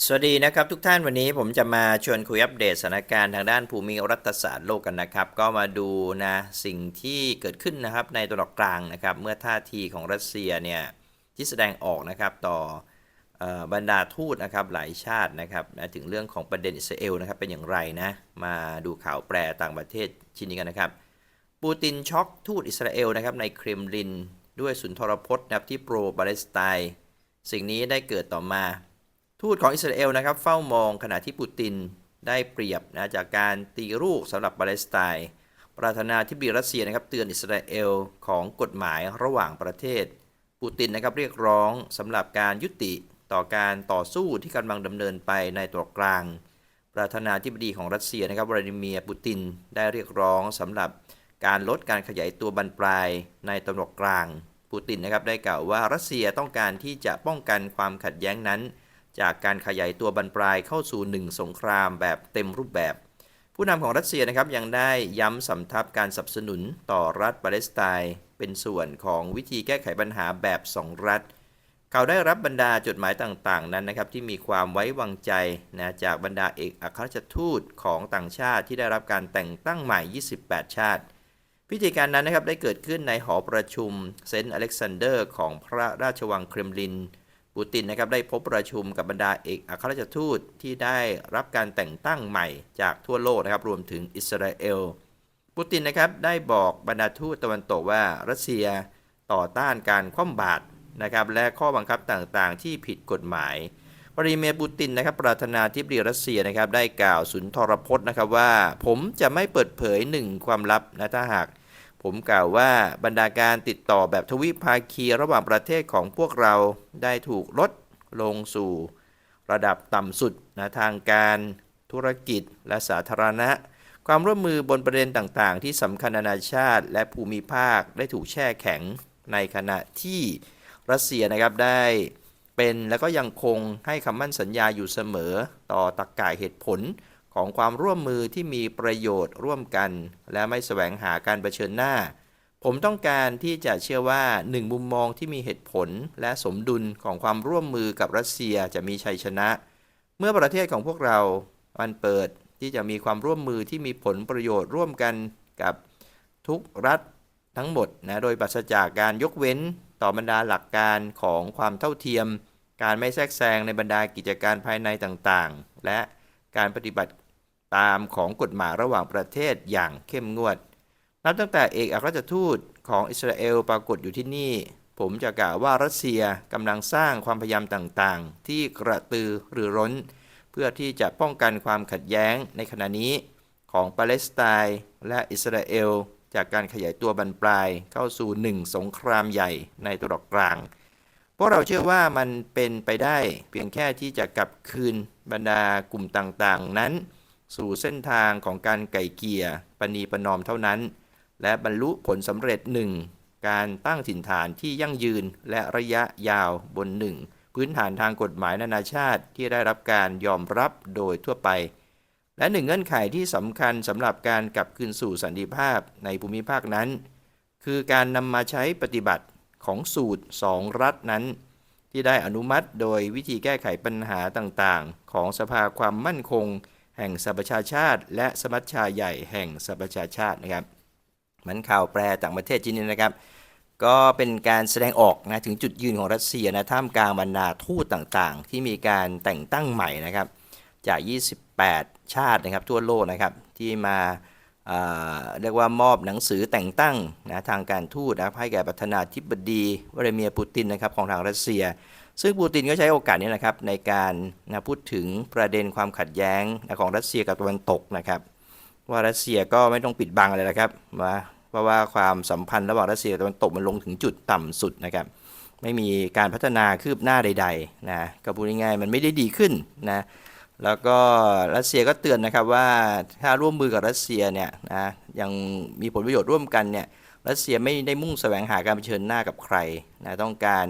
สวัสดีนะครับทุกท่านวันนี้ผมจะมาชวนคุยอัปเดตสถานการณ์ทางด้านภูมิรัฐศาสตร์โลกกันนะครับ ก็มาดูนะสิ่งที่เกิดขึ้นนะครับในตะวันออกลางนะครับ เมื่อท่าทีของรัสเซียเนี่ยที่แสดงออกนะครับต่อเออบรรดาทูตนะครับหลายชาตินะครับนะถึงเรื่องของประเด็นอิสราเอลนะครับเป็นอย่างไรนะมาดูข่าวแปรต่างประเทศชิ้นนี้กันนะครับ ปูตินช็อกทูตอิสราเอลนะครับในเครมลินด้วยสุนทรพจน์นะครับที่โปรปาเลสไตน์สิ่งนี้ได้เกิดต่อมา ทูตของอิสราเอลนะครับเฝ้ามองขณะที่ปูตินได้เปรียบนะจากการตีลูกสำหรับปาเลสไตน์ประธานาธิบดีรัสเซียนะครับเตือนอิสราเอลของกฎหมายระหว่างประเทศปูตินนะครับเรียกร้องสำหรับการยุติต่อการต่อสู้ที่กำลังดำเนินไปในตัวกลาง ประธานาธิบดีของรัสเซียนะครับวลาดิเมียร์ปูตินได้เรียกร้องสำหรับการลดการขยายตัวบันปลายในตะวันออกกลางปูตินนะครับได้กล่าวว่ารัสเซียต้องการที่จะป้องกันความขัดแย้งนั้น จากการขยายตัวบันปลายเข้าสู่หนึ่งสงครามแบบเต็มรูปแบบ ผู้นำของรัสเซียนะครับยังได้ย้ำสำทับการสนับสนุนต่อรัฐปาเลสไตน์เป็นส่วนของวิธีแก้ไขปัญหาแบบสองรัฐ เขาได้รับบรรดาจดหมายต่างๆ นั้นนะครับที่มีความไว้วางใจนะจากบรรดาเอกอัครราชทูตของต่างชาติที่ได้รับการแต่งตั้งใหม่ 28 ชาติพิธีการนั้นนะครับได้เกิดขึ้นในหอประชุมเซนต์อเล็กซานเดอร์ของพระราชวังเครมลิน ปูตินนะครับได้พบประชุมกับบรรดาเอกอัครราชทูตที่ได้รับการแต่งตั้งใหม่จากทั่วโลกนะครับรวมถึงอิสราเอลปูตินนะครับได้บอกบรรดาทูตตะวันตกว่ารัสเซียต่อต้านการคว่ำบาตรนะครับและข้อบังคับต่างๆ ที่ผิดกฎหมาย วลาดิเมียร์ปูตินนะครับประธานาธิบดีรัสเซียนะครับได้กล่าวสุนทรพจน์นะครับว่า ผมจะไม่เปิดเผยหนึ่งความลับนะถ้าหาก ผมกล่าวว่าบรรดาการติดต่อแบบทวิภาคีระหว่างประเทศของพวกเราได้ถูกลดลงสู่ ระดับต่ำสุดนะทางการธุรกิจและสาธารณะ ความร่วมมือบนประเด็นต่างๆ ที่สำคัญนานาชาติ และภูมิภาคได้ถูกแช่แข็งในขณะที่รัสเซียนะครับได้เป็นแล้วก็ยังคงให้คำมั่นสัญญาอยู่เสมอต่อตรกกายเหตุผล ของความร่วมมือที่มีประโยชน์ร่วมกัน และไม่แสวงหาการเผชิญหน้า ผมต้องการที่จะเชื่อว่าหนึ่งมุมมองที่มีเหตุผลและสมดุลของความร่วมมือกับรัสเซียจะมีชัยชนะ เมื่อประเทศของพวกเรามันเปิดที่จะมีความร่วมมือที่มีผลประโยชน์ร่วมกันกับทุกรัฐทั้งหมดนะโดยปราศจากการยกเว้นต่อบรรดาหลักการของความเท่าเทียม การไม่แทรกแซงในบรรดากิจการภายในต่างๆ และการปฏิบัติ ตามของกฎหมายระหว่างประเทศอย่างเข้มงวด นับตั้งแต่เอกอัครราชทูตของอิสราเอลปรากฏอยู่ที่นี่ ผมจะกล่าวว่ารัสเซียกำลังสร้างความพยายามต่างๆ ที่กระตือรือร้น เพื่อที่จะป้องกันความขัดแย้งในขณะนี้ ของปาเลสไตน์และอิสราเอล จากการขยายตัวบรรปลายเข้าสู่หนึ่งสงครามใหญ่ในตะวันออกกลางพวกเราเชื่อว่ามันเป็นไปได้เพียงแค่ที่จะกลับคืนบรรดากลุ่มต่างๆ นั้น สู่เส้นทางของการไก่เกลี่ยปณีประนอมเท่านั้น และบรรลุผลสำเร็จหนึ่งการตั้งถิ่นฐานที่ยั่งยืนและระยะยาวบนหนึ่งพื้นฐานทางกฎหมายนานาชาติที่ได้รับการยอมรับโดยทั่วไป และหนึ่งเงื่อนไขที่สำคัญสำหรับการกลับคืนสู่สันติภาพในภูมิภาคนั้น คือการนำมาใช้ปฏิบัติของสูตรสองรัฐนั้นที่ได้อนุมัติโดยวิธีแก้ไขปัญหาต่างๆ ของสภาความมั่นคง แห่งสหประชาชาติ และสมัชชาใหญ่แห่งสหประชาชาตินะครับมันข่าวแปลต่างประเทศจีนนี้นะครับ ก็เป็นการแสดงออกนะถึงจุดยืนของรัสเซียนะท่ามกลางบรรดาทูตต่างๆ ที่มีการแต่งตั้งใหม่นะครับจาก 28 ชาตินะครับทั่วโลกนะครับที่มา เรียกว่ามอบหนังสือแต่งตั้งนะทางการทูตนะให้แก่ประธานาธิบดีวลาดิเมียร์ปูตินนะครับของทางรัสเซีย ซึ่งปูตินก็ใช้โอกาสนี้นะครับในการนะพูดถึงประเด็นความขัดแย้งนะของรัสเซียกับตะวันตกนะครับ ว่ารัสเซียก็ไม่ต้องปิดบังอะไรนะครับว่าเพราะว่าความสัมพันธ์ระหว่างรัสเซียกับตะวันตกมันลงถึงจุดต่ำสุดนะครับ ไม่มีการพัฒนาคืบหน้าใดๆนะก็พูดง่ายๆมันไม่ได้ดีขึ้นนะ แล้วก็รัสเซียก็เตือนนะครับว่าถ้าร่วมมือกับรัสเซียเนี่ยนะยังมีผลประโยชน์ร่วมกันเนี่ยรัสเซียไม่ได้มุ่งแสวงหาการเผชิญหน้ากับใครนะต้องการ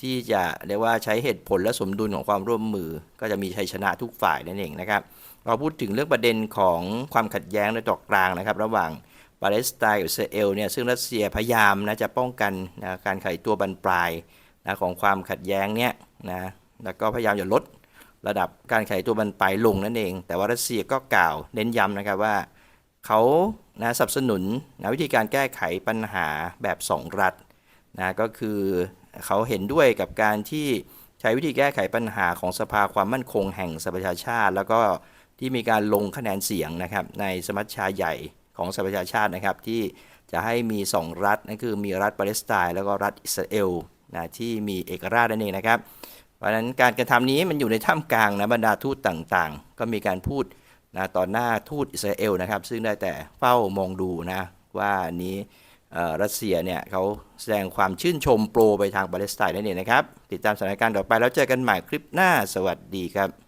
ที่จะเรียกว่าใช้เหตุผลและสมดุลของความร่วมมือ ก็จะมีชัยชนะทุกฝ่ายนั่นเองนะครับ เราพูดถึงเรื่องประเด็นของความขัดแย้งในตอกกลางนะครับ ระหว่างปาเลสไตน์กับอิสราเอลเนี่ยซึ่งรัสเซียพยายามนะจะป้องกันนะการไขตัวบรรปลายนะของความขัดแย้งเนี่ยนะแล้วก็พยายามจะลด ระดับการขยายตัวมันไปลงนั่นเอง แต่ว่ารัสเซียก็กล่าวเน้นย้ำนะครับว่าเขานะสนับสนุนนะวิธีการแก้ไขปัญหาแบบสองรัฐนะก็คือเขาเห็นด้วยกับการที่ใช้วิธีแก้ไขปัญหาของสภาความมั่นคงแห่งสหประชาชาติ แล้วก็ที่มีการลงคะแนนเสียงนะครับในสมัชชาใหญ่ของสหประชาชาตินะครับ ที่จะให้มี 2 รัฐนั่นคือมีรัฐปาเลสไตน์แล้วก็รัฐอิสราเอลนะที่มีเอกราชนั่นเองนะครับ เพราะฉะนั้นการกระทำนี้มันอยู่ในท่ามกลางนะบรรดาทูตต่างๆ ก็มีการพูดนะต่อหน้าทูตอิสราเอลนะครับ ซึ่งได้แต่เฝ้ามองดูนะว่านี้รัสเซียเนี่ยเขาแสดงความชื่นชมโปรไปทางปาเลสไตน์นั่นเองนะครับ ติดตามสถานการณ์ต่อไปแล้วเจอกันใหม่คลิปหน้าสวัสดีครับ